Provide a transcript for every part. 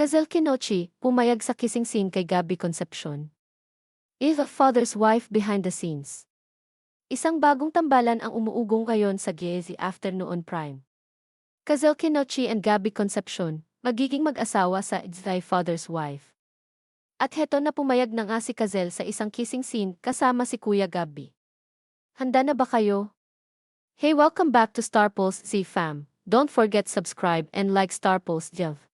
Kazel Kinochi, pumayag sa kissing scene kay Gabby Concepcion. Is a father's wife behind the scenes. Isang bagong tambalan ang umuugong ngayon sa Giezi Afternoon Prime. Kazel Kinochi and Gabby Concepcion, magiging mag-asawa sa It's Thy Father's Wife. At heto na pumayag na nga si Kazel sa isang kissing scene kasama si Kuya Gabby. Handa na ba kayo? Hey welcome back to Star Pulse Z Fam. Don't forget subscribe and like Star Pulse Jev.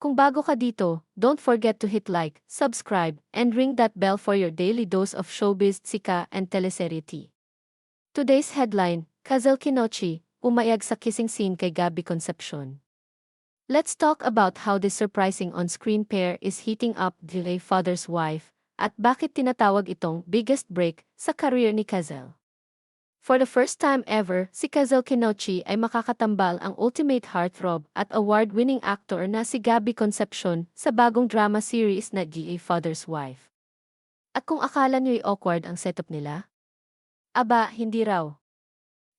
Kung bago ka dito, don't forget to hit like, subscribe, and ring that bell for your daily dose of showbiz, tsika, and teleserye tea. Today's headline, Kazel Kinochi, umayag sa kissing scene kay Gabby Concepcion. Let's talk about how this surprising on-screen pair is heating up Delay Father's Wife, at bakit tinatawag itong biggest break sa career ni Kazel. For the first time ever, si Kazel Kinochi ay makakatambal ang ultimate heartthrob at award-winning actor na si Gabby Concepcion sa bagong drama series na GA Father's Wife. At kung akala niyo'y awkward ang setup nila? Aba, hindi raw.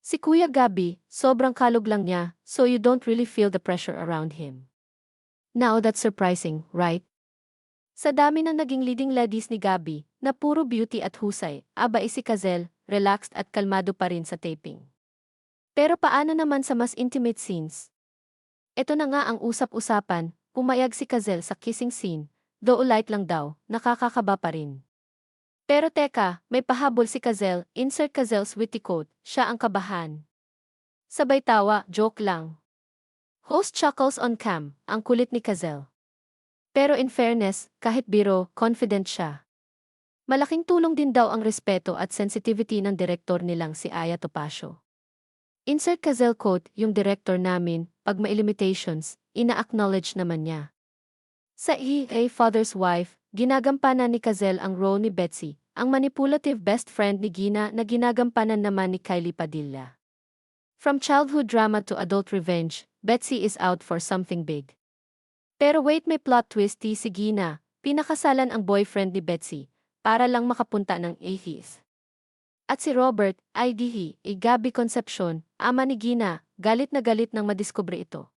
Si Kuya Gabby, sobrang kalog lang niya, so you don't really feel the pressure around him. Now that's surprising, right? Sa dami ng naging leading ladies ni Gabby, na puro beauty at husay, aba si Kazel, relaxed at kalmado pa rin sa taping. Pero paano naman sa mas intimate scenes? Ito na nga ang usap-usapan, pumayag si Kazel sa kissing scene, though light lang daw, nakakakaba pa rin. Pero teka, may pahabol si Kazel, insert Kazel's witty quote, siya ang kabahan. Sabay tawa, joke lang. Host chuckles on cam, ang kulit ni Kazel. Pero in fairness, kahit biro, confident siya. Malaking tulong din daw ang respeto at sensitivity ng direktor nilang si Aya Topacio. Insert Kazel quote, yung director namin, pag may limitations, ina-acknowledge naman niya. Sa EA Father's Wife, ginagampanan ni Kazel ang role ni Betsy, ang manipulative best friend ni Gina na ginagampanan naman ni Kylie Padilla. From childhood drama to adult revenge, Betsy is out for something big. Pero wait may plot twisty si Gina, pinakasalan ang boyfriend ni Betsy, para lang makapunta ng atheist. At si Robert, IDE, e Gabby Concepcion, ama ni Gina, galit na galit nang madiskubre ito.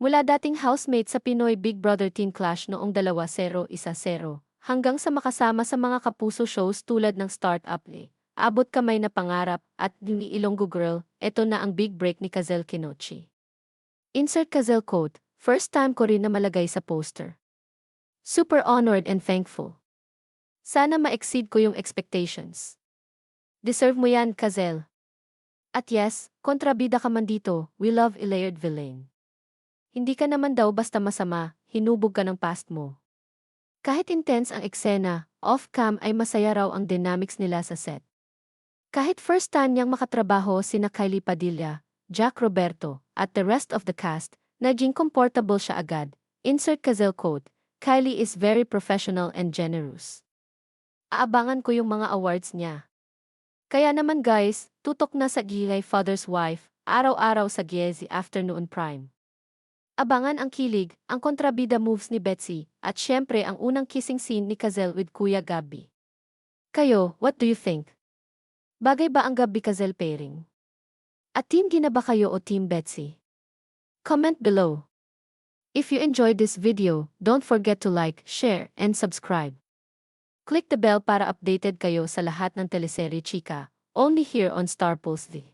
Mula dating housemate sa Pinoy Big Brother Teen Clash noong 2-0-1-0 hanggang sa makasama sa mga kapuso shows tulad ng Startup Le, Abot Kamay na Pangarap at ni Ilonggo Girl, ito na ang big break ni Kazel Kinochi. Insert Kazel quote, first time ko rin na malagay sa poster. Super honored and thankful. Sana ma-exceed ko yung expectations. Deserve mo yan, Kazel. At yes, kontrabida ka man dito, we love Ilaird Villain. Hindi ka naman daw basta masama, hinubog ka ng past mo. Kahit intense ang eksena, off-cam ay masaya raw ang dynamics nila sa set. Kahit first time niyang makatrabaho sina Kylie Padilla, Jack Roberto, at the rest of the cast, naging comfortable siya agad. Insert Kazel quote, Kylie is very professional and generous. Aabangan ko yung mga awards niya. Kaya naman guys, tutok na sa Gilay Father's Wife, araw-araw sa Giezi Afternoon Prime. Abangan ang kilig, ang kontrabida moves ni Betsy, at syempre ang unang kissing scene ni Kazel with Kuya Gabby. Kayo, what do you think? Bagay ba ang Gabby Kazel pairing? At team Gina ba kayo o team Betsy? Comment below. If you enjoyed this video, don't forget to like, share, and subscribe. Click the bell para updated kayo sa lahat ng teleserye chika, only here on Star Pulse